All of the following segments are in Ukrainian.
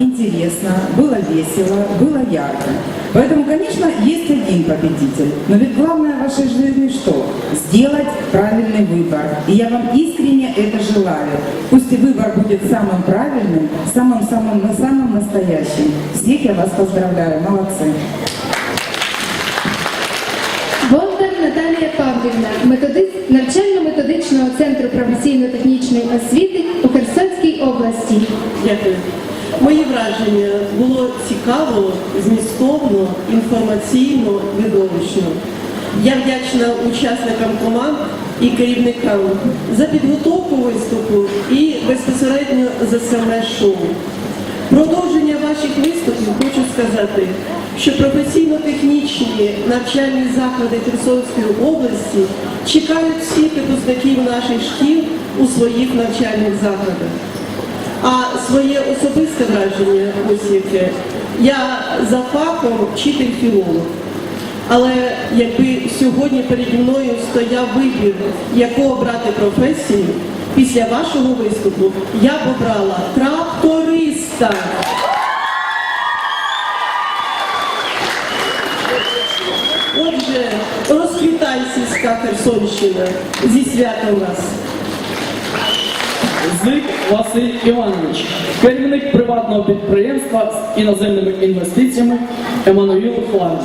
интересно, было весело, было ярко. Поэтому, конечно, есть один победитель. Но ведь главное в вашей жизни что? Сделать правильный выбор. И я вам искренне это желаю. Пусть и выбор будет самым правильным, самым-самым самым настоящим. Всех я вас поздравляю. Молодцы. Бондар Наталія Павлівна, методист навчально-методичного центру професійно-технічної освіти у Херсонській області. Дякую. Мої враження було цікаво, змістовно, інформаційно, видовищно. Я вдячна учасникам команд і керівникам за підготовку виступу і безпосередньо за саме шоу. Продовження ваших виступів хочу сказати, що професійно-технічні навчальні заклади Херсонської області чекають всіх випускників наших шкіл у своїх навчальних закладах. А своє особисте враження, яке, я за фахом вчитель філолог. Але якби сьогодні переді мною стояв вибір, яку обрати професію, після вашого виступу я б обрала тракториста. Отже, розквітай сільська Херсонщина зі святом вас. Зик Василь Іванович, керівник приватного підприємства з іноземними інвестиціями Еммануїл Флайн.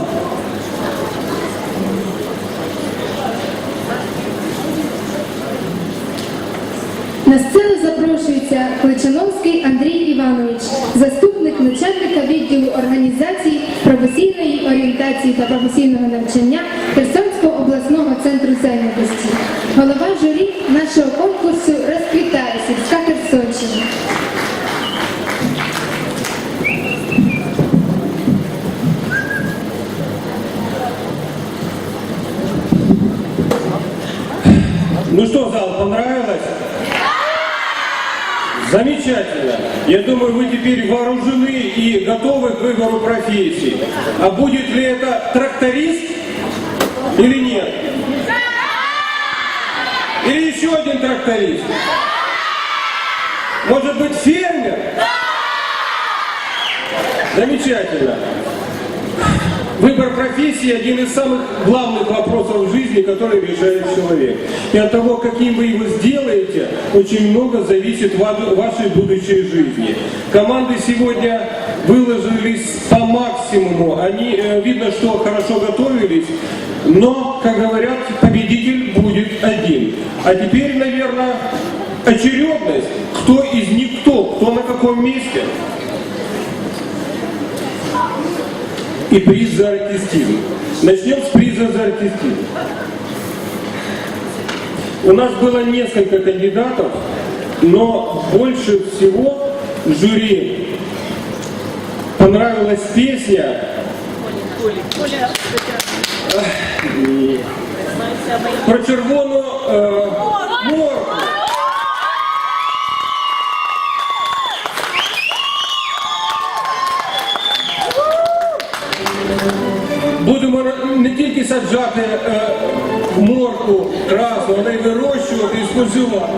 На сцену запрошується Кличановський Андрій Іванович, заступник начальника відділу організації професійної орієнтації та професійного навчання что, зал, понравилось? Замечательно. Я думаю, вы теперь вооружены и готовы к выбору профессии. А будет ли это тракторист или нет? Или еще один тракторист? Может быть, фермер? Замечательно. Выбор профессии – один из самых главных вопросов жизни, который решает человек. И от того, каким вы его сделаете, очень много зависит ва- вашей будущей жизни. Команды сегодня выложились по максимуму. Они, э, видно, что хорошо готовились, но, как говорят, победитель будет один. А теперь, наверное, очередность. Кто из них кто, кто на каком месте. И приз за артистизм. Начнем с приза за артистизм. У нас было несколько кандидатов, но больше всего жюри понравилась песня про червону е, тільки саджати е, морку красну, але й вирощувати і споживати.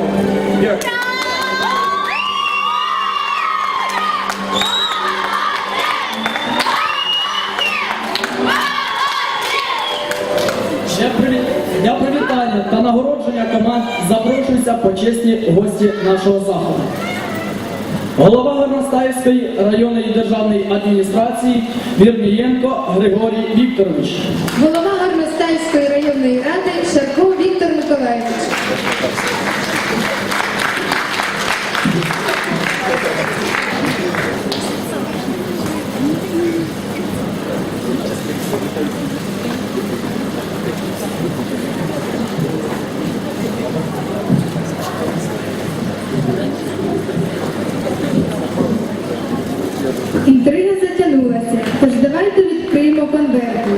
Для привітання та нагородження команд запрошуються почесні гості нашого заходу. Голова Горностаївської районної державної адміністрації Вірнієнко Григорій Вікторович. Голова Горностаївської районної ради Шарко Інтрига затягнулася, тож давайте відкриємо конверти.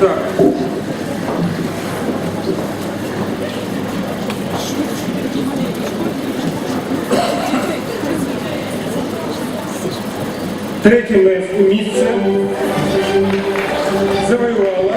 Так. Третє місце завоювала